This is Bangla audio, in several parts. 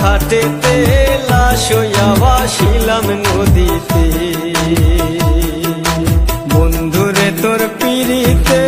ঘাটেতে লাশ হইয়া বাসিলাম নদীতে। বন্ধুরে তোর পিড়িতে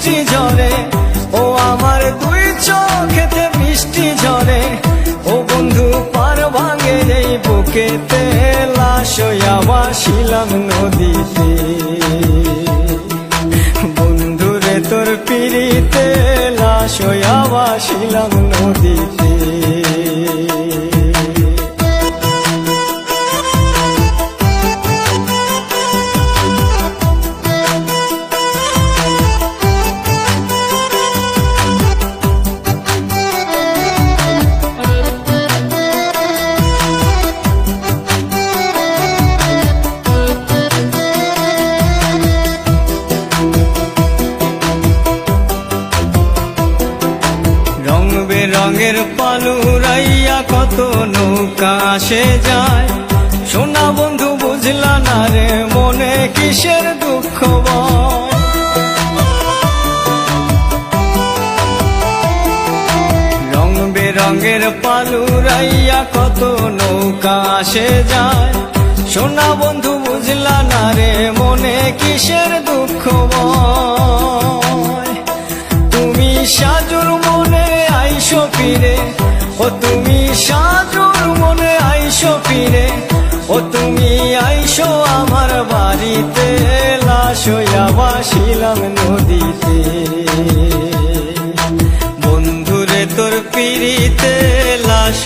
বৃষ্টি ঝরে, ও আমার দুই চোখেতে মিষ্টি জলে ও বন্ধু, পার ভাঙে এই বুকেতে লাশ বাসিলাম নদীতে। বন্ধুরে, তোর পিড়িতে লাশ বাসিলাম নদীতে। আসে যায়। সোনা বন্ধু, বুঝলা না রে, মনে কিসের দুঃখ রং বেরঙের পালুরাইয়া কত নৌকা আসে যায়। সোনা বন্ধু, বুঝলা না রে, মনে কিসের ফিরে, ও তুমি আইসো আমার বাড়িতে, লাশ বাসিলাম নদীতে। বন্ধুরে তোর পিড়িতে, লাশ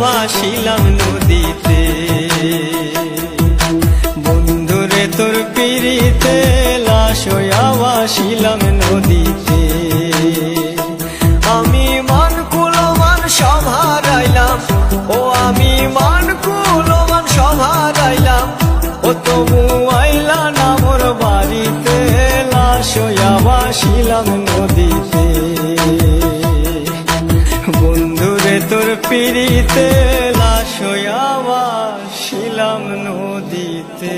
বাসিলাম নদীতে। বন্ধুরে তোর পিড়িতে, লাশ বাসিলাম নদীতে। আমি মান কুলমান সব হারাইলাম ও আমি শোয়া বাসিলাম পিড়িতে লাশয়া বাসিলাম নদীতে।